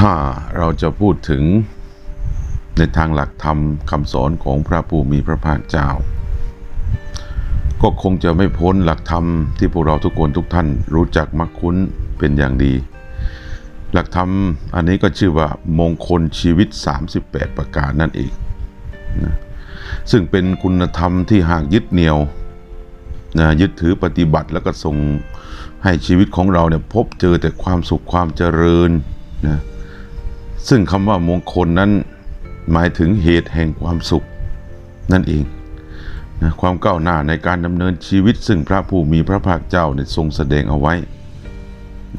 ถ้าเราจะพูดถึงในทางหลักธรรมคำสอนของพระผู้มีพระภาคเจ้า ก็คงจะไม่พ้นหลักธรรมที่พวกเราทุกคนทุกท่านรู้จักมักคุ้นเป็นอย่างดี หลักธรรมอันนี้ก็ชื่อว่ามงคลชีวิต 38 ประการนั่นเองนะซึ่งเป็นคุณธรรมที่หากยึดเหนี่ยวนะยึดถือปฏิบัติแล้วก็ส่งให้ชีวิตของเราเนี่ยพบเจอแต่ความสุขความเจริญนะ ซึ่งคำว่ามงคลนั้นหมายถึงเหตุแห่งความสุข นั่นเองนะความก้าวหน้าในการดำเนินชีวิต ซึ่งพระผู้มีพระภาคเจ้าเนี่ยทรงแสดงเอาไว้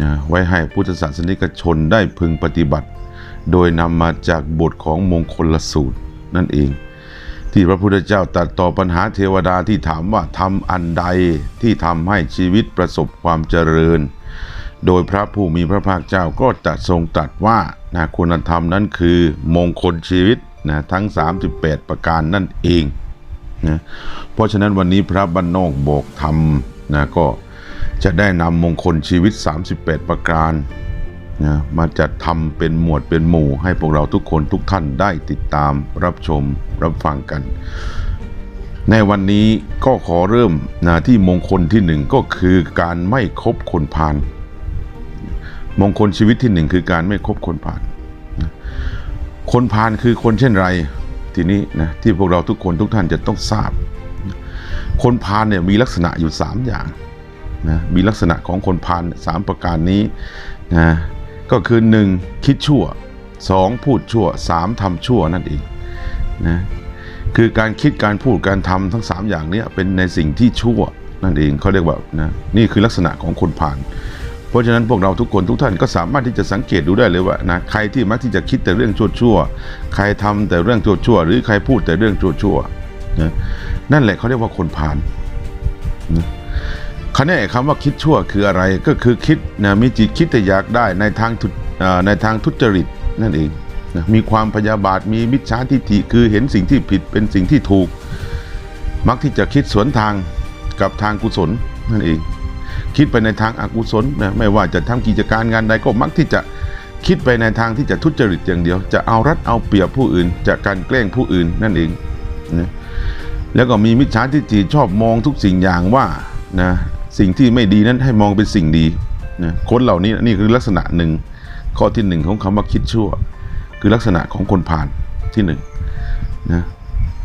นะไว้ให้พุทธศาสนิกชนได้พึงปฏิบัติ โดยนำมาจากบทของมงคลสูตรนั่นเอง ที่พระพุทธเจ้าตรัสต่อปัญหาเทวดาที่ถามว่าทำอันใดที่ทำให้ชีวิตประสบความเจริญ โดยพระผู้มีพระภาคเจ้าก็จะทรงตรัสว่านะคุณธรรมนั้นคือมงคลชีวิตนะทั้ง 38 ประการนั่นเองนะเพราะฉะนั้นวันนี้พระบรรนอกบอกธรรมนะก็จะได้นำมงคลชีวิต 38 ประการนะมาจัดทำเป็นหมวดเป็นหมู่ ให้พวกเราทุกคนทุกท่านได้ติดตามรับชมรับฟังกัน ในวันนี้ก็ขอเริ่มนะที่มงคลที่หนึ่งก็คือการไม่คบคนพาล มงคลชีวิตที่หนึ่งคือการไม่คบคนพาลนะคนพาลคือคนเช่นไรทีนี้นะที่พวกเราทุกคนทุกท่านจะต้องทราบ คนพาลเนี่ยมีลักษณะอยู่ 3 อย่างนะมีลักษณะของคนพาลสามประการนี้นะก็คือ 1. คิดชั่ว 2. พูดชั่ว 3. ทำชั่วนั่นเองนะคือการคิดการพูดการทำทั้ง 3 อย่างเนี้เป็นในสิ่งที่ชั่วนั่นเองเขาเรียกว่านะนี่คือลักษณะของคนพาล เพราะฉะนั้นพวกเราทุกคนทุกท่านก็สามารถที่จะสังเกตดูได้เลยว่านะใครที่มักที่จะคิดแต่เรื่องชั่วๆใครทำแต่เรื่องชั่วๆหรือใครพูดแต่เรื่องชั่วๆนะนั่นแหละเขาเรียกว่าคนพาลนะคำนี้คำว่าคิดชั่วคืออะไรก็คือคิดนะมีจิตคิดแต่อยากได้ในทางทุเอ่อในทางทุจริตนั่นเองนะมีความพยาบาทมีมิจฉาทิฏฐิคือเห็นสิ่งที่ผิดเป็นสิ่งที่ถูก มักที่จะคิดสวนทางกับทางกุศลนั่นเอง คิดไปในทางอากุศลนะไม่ว่าจะทำกิจการงานใดก็มักที่จะคิดไปในทางที่จะทุจริตอย่างเดียว จะเอารัดเอาเปรียบผู้อื่นจะการแกล้งผู้อื่นนั่นเองนะแล้วก็มีมิจฉาทิฏฐิชอบมองทุกสิ่งอย่างว่านะสิ่งที่ไม่ดีนั้นให้มองเป็นสิ่งดีนะคนเหล่านี้นี่คือลักษณะหนึ่งข้อที่หนึ่งของคำว่าคิดชั่ว คือลักษณะของคนผ่านที่หนึ่งนะ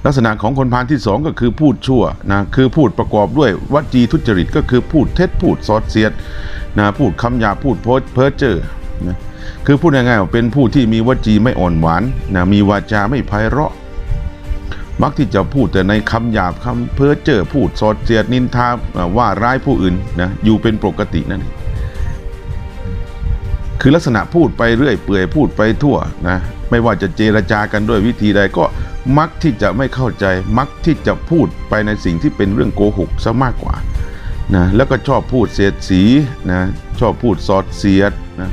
ลักษณะของคนพาลที่สองก็คือพูดชั่วนะคือพูดประกอบด้วยวจีทุจริตก็คือพูดเท็จพูดสอดเสียดนะพูดคำหยาพูดโพสเพ้อเจ้อนะคือพูดง่ายๆว่าเป็นผู้ที่มีวจีไม่อ่อนหวานนะมีวาจาไม่ไพเราะ มักที่จะพูดแต่ในคำหยาบคำเพ้อเจ้อพูดสอดเสียดนินทาอ่าว่าร้ายผู้อื่นนะอยู่เป็นปกตินั่นเองคือลักษณะพูดไปเรื่อยเปื่อยพูดไปทั่วนะไม่ว่าจะเจรจากันด้วยวิธีใดก็ มักที่จะไม่เข้าใจมักที่จะพูดไปในสิ่งที่เป็นเรื่องโกหกซะมากกว่านะแล้วก็ชอบพูดเสียดสีนะชอบพูดสอดเสียดนะ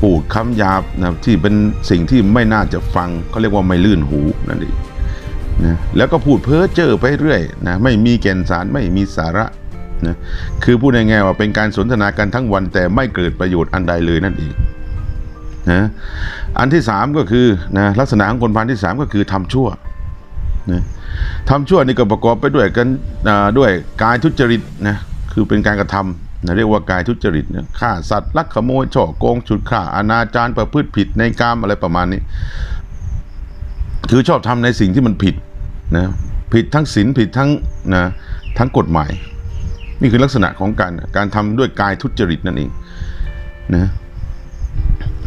พูดคำหยาบนะที่เป็นสิ่งที่ไม่น่าจะฟังเขาเรียกว่าไม่ลื่นหูนั่นเองนะแล้วก็พูดเพ้อเจ้อไปเรื่อยนะไม่มีแก่นสารไม่มีสาระนะคือพูดง่ายๆว่าเป็นการสนทนากันทั้งวันแต่ไม่เกิดประโยชน์อันใดเลยนั่นเอง นะอันที่สามก็คือนะลักษณะของคนพาลที่สามก็คือทำชั่วนะทำชั่วนี่ก็ประกอบไปด้วยกันด้วยกายทุจริตนะคือเป็นการกระทำนะเรียกว่ากายทุจริตนะฆ่าสัตว์ลักขโมยช่อโกงฉุดฆ่าอนาจารประพฤติผิดในกามอะไรประมาณนี้ คือชอบทำในสิ่งที่มันผิดนะผิดทั้งศีลผิดทั้งนะทั้งกฎหมาย นี่คือลักษณะของการการทำด้วยกายทุจริตนั่นเองนะ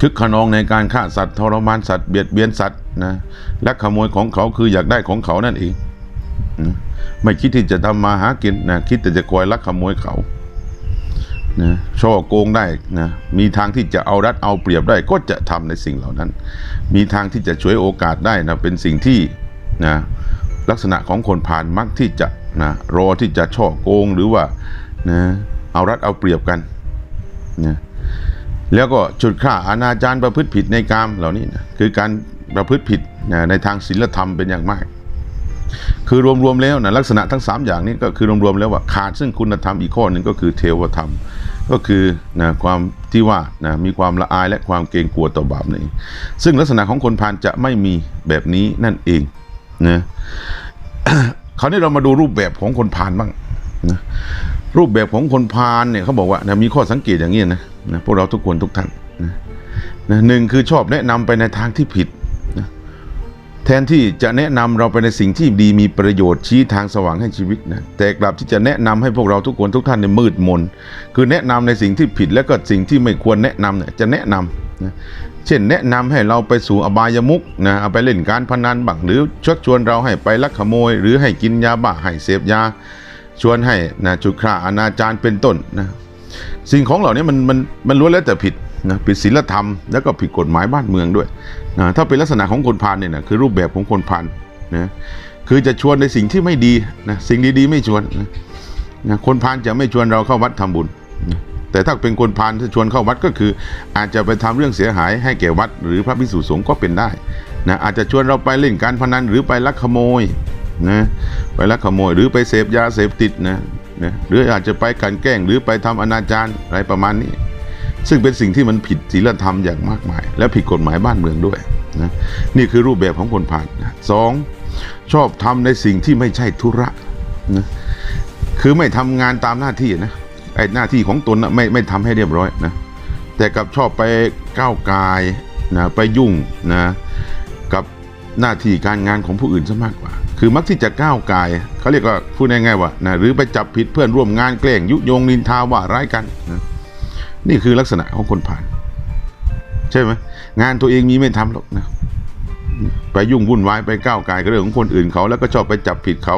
คึกขนองในการฆ่าสัตว์ทรมานสัตว์เบียดเบียนสัตว์นะและขโมยของเขาคืออยากได้ของเขานั่นเองนะไม่คิดที่จะทำมาหากินนะคิดแต่จะคอยลักขโมยเขานะช่อโกงได้นะมีทางที่จะเอารัดเอาเปรียบได้ก็จะทำในสิ่งเหล่านั้น มีทางที่จะช่วยโอกาสได้นะเป็นสิ่งที่นะลักษณะของคนผ่านมักที่จะนะรอที่จะช่อโกงหรือว่านะเอารัดเอาเปรียบกันนะ แล้วก็จุดฆ่าอนาจารประพฤติผิดในกามเหล่านี้นะคือการประพฤติผิดนะในทางศีลธรรมเป็นอย่างมาก คือรวมๆแล้วนะลักษณะทั้ง 3 อย่างนี้ก็คือรวมๆแล้วว่าขาดซึ่งคุณธรรมอีกข้อหนึ่งก็คือเทวธรรม ก็คือนะความที่ว่านะมีความละอายและความเกรงกลัวต่อบาปนี่นเองซึ่งลักษณะของคนพาลจะไม่มีแบบนี้นั่นเองนะคราวนี้เรามาดูรูปแบบของคนพาลบ้างนะ รูปแบบของคนพาลเนี่ยเขาบอกว่านะมีข้อสังเกตอย่างนี้นะนะพวกเราทุกคนทุกท่านนะนะหนึ่งคือชอบแนะนำไปในทางที่ผิดนะแทนที่จะแนะนำเราไปในสิ่งที่ดีมีประโยชน์ชี้ทางสว่างให้ชีวิตนะแต่กลับที่จะแนะนำให้พวกเราทุกคนทุกท่านในมืดมน คือแนะนำในสิ่งที่ผิดแล้วก็สิ่งที่ไม่ควรแนะนำเนี่ยจะแนะนำนะเช่นแนะนำให้เราไปสู่อบายมุกนะเอาไปเล่นการพนันบังหรือชักชวนเราให้ไปลักขโมย หรือให้กินยาบ้าให้เสพยา ชวนให้นะจุดฆ่าอนาจารเป็นต้นนะสิ่งของเหล่านี้มันมันมันล้วนแล้วแต่ผิดนะผิดศีลธรรมแล้วก็ผิดกฎหมายบ้านเมืองด้วยนะถ้าเป็นลักษณะของคนพาลเนี่ยนะคือรูปแบบของคนพาลนะคือจะชวนในสิ่งที่ไม่ดีนะสิ่งดีๆไม่ชวนนะนะคนพาลจะไม่ชวนเราเข้าวัดทำบุญนะแต่ถ้าเป็นคนพาลที่ชวนเข้าวัดก็คือ อาจจะไปทำเรื่องเสียหายให้แก่วัด หรือพระภิกษุสงฆ์ก็เป็นได้นะอาจจะชวนเราไปเล่นการพนันหรือไปลักขโมย นะไปลักขโมยหรือไปเสพยาเสพติดนะนะหรืออาจจะไปกลันแกล้งหรือไปทำอนาจารอะไรประมาณนี้ ซึ่งเป็นสิ่งที่มันผิดศีลธรรมอย่างมากมาย และผิดกฎหมายบ้านเมืองด้วยนะนี่คือรูปแบบของคนผ่านนะสองชอบทำในสิ่งที่ไม่ใช่ธุระนะคือไม่ทำงานตามหน้าที่นะไอ้หน้าที่ของตนนะไม่ไม่ทำให้เรียบร้อยนะแต่กับชอบไปก้าวกายนะไปยุ่งนะกับหน้าที่การงานของผู้อื่นซะมากกว่า คือมักที่จะก้าวกายเขาเรียกว่าพูดง่ายๆว่านะหรือไปจับผิดเพื่อนร่วมงานแกล้งยุยงนินทาว่าร้ายกันนะนี่คือลักษณะของคนผ่าน ใช่ไหมงานตัวเองมีไม่ทำหรอกนะไปยุ่งวุ่นวายไปก้าวไกายกับเรื่องของคนอื่นเขา แล้วก็ชอบไปจับผิดเขา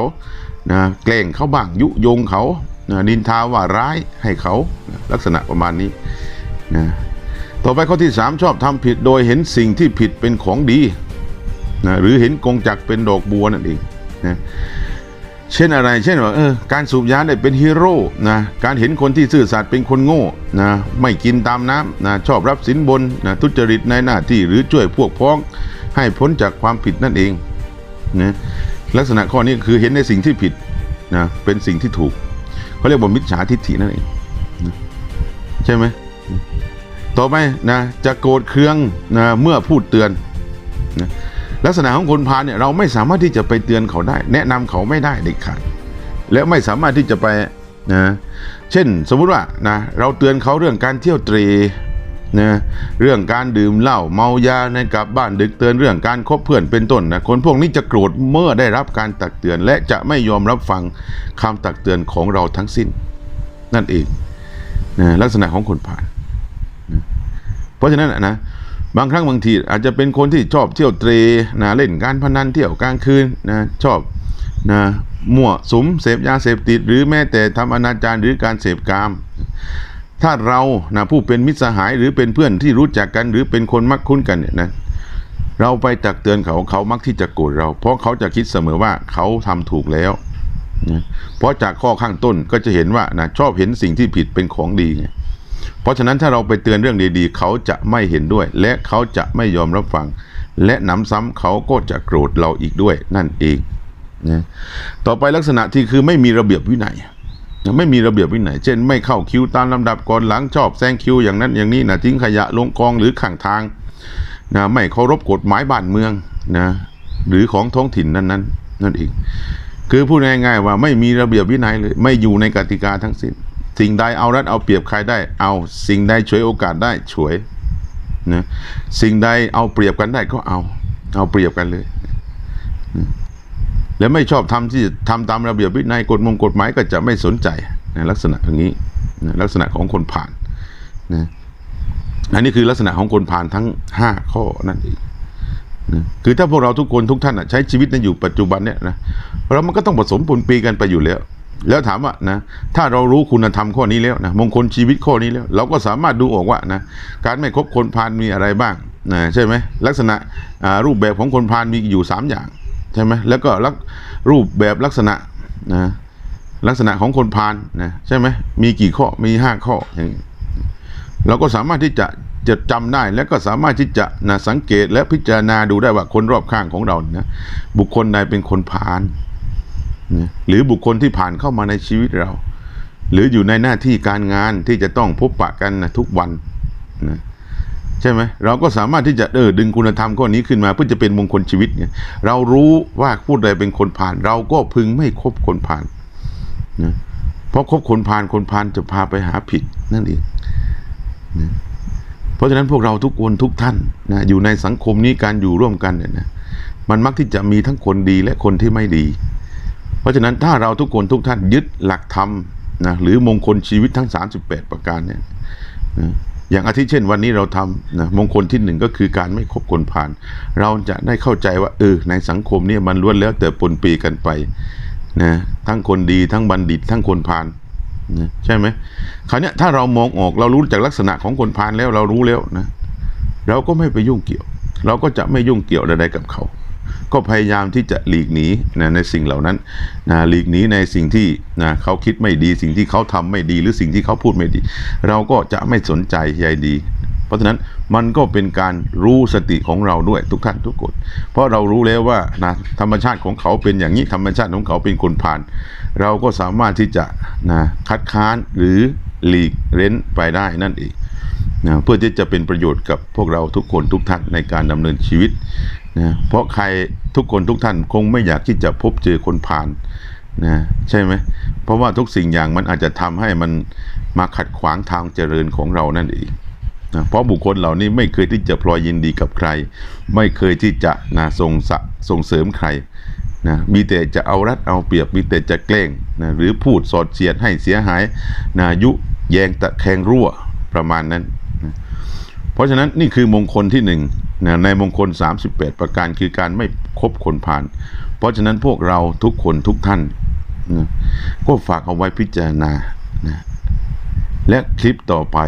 นะแกล้งเขาบ้างยุยงเขานะนินทาว่าร้ายให้เขานะลักษณะประมาณนี้นะต่อไปข้อที่สามชอบทำผิดโดยเห็นสิ่งที่ผิดเป็นของดีนะหรือเห็นกงจักเป็นดอกบัวนั่นเอง นะเช่นอะไร เช่นว่าเออการสูบยาได้เป็นฮีโร่นะการเห็นคนที่ซื่อสัตย์เป็นคนโง่นะไม่กินตามน้ำนะชอบรับสินบนนะทุจริตในหน้าที่หรือช่วยพวกพ้องให้พ้นจากความผิดนั่นเองนะลักษณะข้อนี้คือเห็นในสิ่งที่ผิดนะเป็นสิ่งที่ถูกเขาเรียกว่ามิจฉาทิฏฐินั่นเองนะใช่ไหมต่อไปนะจะโกรธเคืองนะเมื่อพูดเตือนนะ ลักษณะของคนพาลเนี่ยเราไม่สามารถที่จะไปเตือนเขาได้ แนะนำเขาไม่ได้เด็ดขาดและไม่สามารถที่จะไปนะเช่นสมมุติว่านะเราเตือนเขาเรื่องการเที่ยวเตรนะเรื่องการดื่มเหล้าเมายาในกลับบ้านดึกเตือนเรื่องการคบเพื่อนเป็นต้นนะคนพวกนี้จะโกรธเมื่อได้รับการตักเตือน และจะไม่ยอมรับฟังคำตักเตือนของเราทั้งสิ้น นั่นเองนะลักษณะของคนผ่านเพราะฉะนั้นนะ บางครั้งบางทีอาจจะเป็นคนที่ชอบเที่ยวเตรนะเล่นการพนันเที่ยวกลางคืนนะชอบนะมั่วสุมเสพยาเสพติด หรือแม้แต่ทำอนาจารหรือการเสพกาม ถ้าเรานะผู้เป็นมิตรสหายหรือเป็นเพื่อนที่รู้จักกัน หรือเป็นคนมักคุ้นกันเนี่ยนะเราไปตักเตือนเขาเขามักที่จะโกรธเรา เพราะเขาจะคิดเสมอว่าเขาทำถูกแล้วนะเพราะจากข้อข้างต้นก็จะเห็นว่านะชอบเห็นสิ่งที่ผิดเป็นของดีไง เพราะฉะนั้นถ้าเราไปเตือนเรื่องดีๆ เขาจะไม่เห็นด้วย และเขาจะไม่ยอมรับฟัง และหนำซ้ำเขาก็จะโกรธเราอีกด้วยนั่นเองนะต่อไปลักษณะที่คือไม่มีระเบียบวินัยไม่มีระเบียบวินัย เช่น ไม่เข้าคิวตามลำดับก่อนหลังชอบแซงคิวอย่างนั้นอย่างนี้นะทิ้งขยะลงกองหรือข้างทางนะไม่เคารพกฎหมายบ้านเมืองนะหรือของท้องถิ่นนั้นนั้นนั่นเองคือพูดง่ายๆว่าไม่มีระเบียบวินัยเลยไม่อยู่ในกติกาทั้งสิ้น สิ่งใดเอารัดเอาเปรียบใครได้เอา สิ่งใดฉวยโอกาสได้ฉวยนะสิ่งใดเอาเปรียบกันได้ก็เอา เอาเปรียบกันเลย และไม่ชอบทำที่ทำตามระเบียบวินัยกฎมงกฎหมายก็จะไม่สนใจนะลักษณะอย่างนี้นะลักษณะของคนผ่านนะอันนี้คือลักษณะของคนผ่านทั้งห้าข้อนั่นเองนะคือถ้าพวกเราทุกคนทุกท่านอะใช้ชีวิตในอยู่ปัจจุบันเนี่ยนะเรามันก็ต้องผสมปนปีกันไปอยู่แล้ว แล้วถามว่านะถ้าเรารู้คุณธรรมข้อนี้แล้วนะมงคลชีวิตข้อนี้แล้ว เราก็สามารถดูออกว่านะการไม่คบคนพาลมีอะไรบ้างนะใช่ไหมลักษณะรูปแบบของคนพาลมีอยู่สามอย่างใช่ไหมแล้วก็ลักรูปแบบลักษณะนะลักษณะของคนพาลนะใช่ไหมมีกี่ข้อมีห้าข้ออย่างนี้เราก็สามารถที่จะจดจำได้และก็สามารถที่จะนะสังเกตและพิจารณาดูได้ว่าคนรอบข้างของเรานะบุคคลใดเป็นคนผ่านนะ หรือบุคคลที่ผ่านเข้ามาในชีวิตเรา หรืออยู่ในหน้าที่การงานที่จะต้องพบปะกันนะทุกวันนะใช่ไหมเราก็สามารถที่จะเออดึงคุณธรรมข้อนี้ขึ้นมา เพื่อจะเป็นมงคลชีวิตไงเรารู้ว่าผู้ใดเป็นคนผ่าน เราก็พึงไม่คบคนผ่านนะเพราะคบคนผ่านคนผ่านจะพาไปหาผิดนั่นเองนะเพราะฉะนั้นพวกเราทุกคนทุกท่านนะอยู่ในสังคมนี้การอยู่ร่วมกันเนี่ยนะมันมักที่จะมีทั้งคนดีและคนที่ไม่ดี เพราะฉะนั้นถ้าเราทุกคนทุกท่านยึดหลักธรรมนะหรือมงคลชีวิตทั้ง 38 ประการเนี่ยนะอย่างอาทิเช่นวันนี้เราทำนะมงคลที่หนึ่งก็คือการไม่คบคนผ่าน เราจะได้เข้าใจว่าเออในสังคมเนี่ยมันล้วนแล้วแต่ปนปีกันไปนะทั้งคนดีทั้งบัณฑิต ทั้งคนผ่านนะใช่ไหมคราวนี้ถ้าเรามองออกเรารู้จากลักษณะของคนผ่านแล้วเรารู้แล้วนะ เราก็ไม่ไปยุ่งเกี่ยว เราก็จะไม่ยุ่งเกี่ยวใดๆกับเขา ก็พยายามที่จะหลีกหนีนะในสิ่งเหล่านั้นนะหลีกหนีในสิ่งที่นะเขาคิดไม่ดีสิ่งที่เขาทำไม่ดีหรือสิ่งที่เขาพูดไม่ดี เราก็จะไม่สนใจใยดี เพราะฉะนั้นมันก็เป็นการรู้สติของเราด้วยทุกท่านทุกคน เพราะเรารู้แล้วว่านะธรรมชาติของเขาเป็นอย่างนี้ธรรมชาติของเขาเป็นคนผ่าน เราก็สามารถที่จะนะคัดค้านหรือหลีกเร้นไปได้นั่นเองนะเพื่อที่จะเป็นประโยชน์กับพวกเราทุกคนทุกท่านในการดำเนินชีวิต นะเพราะใครทุกคนทุกท่านคงไม่อยากที่จะพบเจอคนผ่านนะใช่ไหมเพราะว่าทุกสิ่งอย่างมันอาจจะทำให้มันมาขัดขวางทางเจริญของเรานั่นเองนะเพราะบุคคลเหล่านี้ไม่เคยที่จะพลอยยินดีกับใคร ไม่เคยที่จะนะส่งสส่งเสริมใครนะมีแต่จะเอารัดเอาเปรียบมีแต่จะแกล้งนะหรือพูดสอดเสียดให้เสียหายนะยุแยงตะแคงรั่วประมาณนั้น เพราะฉะนั้นนี่คือมงคลที่หนึ่งนะในมงคล 38 ประการคือการไม่คบคนผ่าน เพราะฉะนั้นพวกเราทุกคนทุกท่านนะก็ฝากเอาไว้พิจารณานะและคลิปต่อไป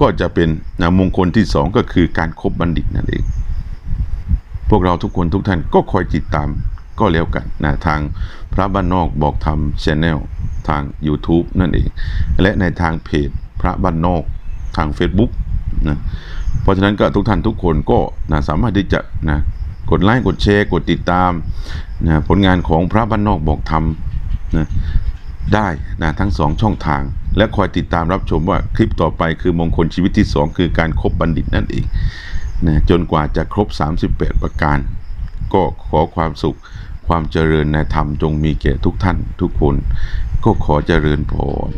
ก็จะเป็นนะมงคลที่สองก็คือการครบบัณฑิตนั่นเอง พวกเราทุกคนทุกท่านก็คอยติดตามก็แล้วกันนะทางพระบ้านนอกบอกธรรมชแนลทาง YouTube นั่นเอง และในทางเพจพระบ้านนอกทาง Facebook นะเพราะฉะนั้นก็ทุกท่านทุกคนก็นะสามารถที่จะนะกดไลค์กดแชร์กดติดตามนะผลงานของพระบ้านนอกบอกธรรมนะได้นะทั้งสองช่องทาง และคอยติดตามรับชมว่าคลิปต่อไปคือมงคลชีวิตที่สองคือการครบบัณฑิตนั่นเองนะจนกว่าจะครบ 38 ประการ ก็ขอความสุขความเจริญในธรรมจงมีแก่ทุกท่านทุกคน ก็ขอเจริญพร